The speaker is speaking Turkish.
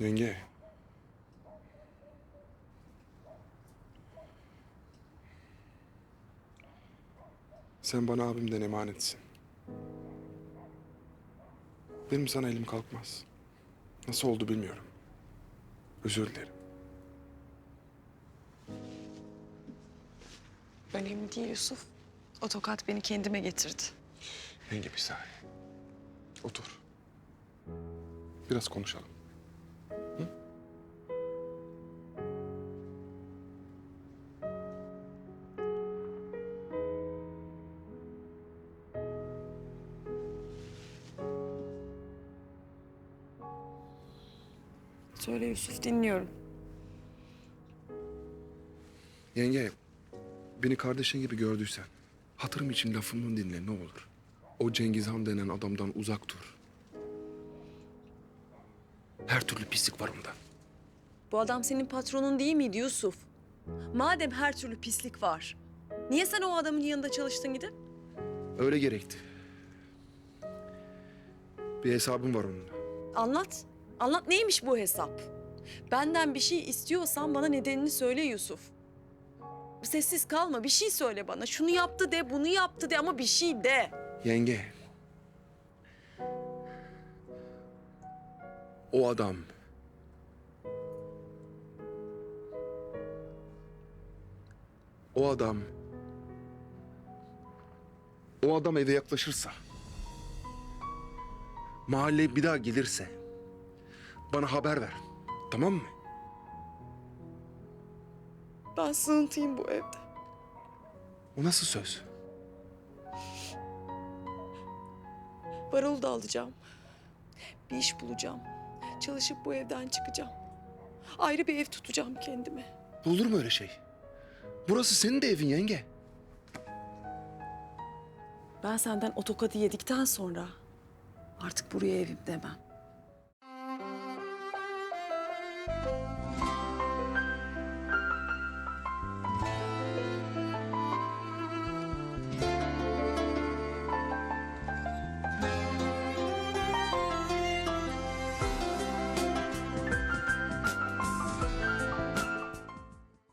Yenge. Sen bana abimden emanetsin. Benim sana elim kalkmaz. Nasıl oldu bilmiyorum. Özür dilerim. Önemli değil Yusuf. O tokat beni kendime getirdi. Yenge bir saniye. Otur. Biraz konuşalım. Söyle Yusuf dinliyorum. Yenge, beni kardeşin gibi gördüysen hatırım için lafımı dinle ne olur. O Cengiz Han denen adamdan uzak dur. Her türlü pislik var onda. Bu adam senin patronun değil miydi Yusuf? Madem her türlü pislik var. Niye sen o adamın yanında çalıştın gidip? Öyle gerekti. Bir hesabım var onunla. Anlat. Anlat neymiş bu hesap? Benden bir şey istiyorsan bana nedenini söyle Yusuf. Sessiz kalma bir şey söyle bana. Şunu yaptı de bunu yaptı de ama bir şey de. Yenge. O adam. O adam. O adam eve yaklaşırsa. Mahalleye bir daha gelirse. Bana haber ver. Tamam mı? Ben sığıntıyım bu evde. O nasıl söz? Barolu da alacağım. Bir iş bulacağım. Çalışıp bu evden çıkacağım. Ayrı bir ev tutacağım kendime. Olur mu öyle şey? Burası senin de evin yenge. Ben senden o tokadı yedikten sonra artık buraya evim demem.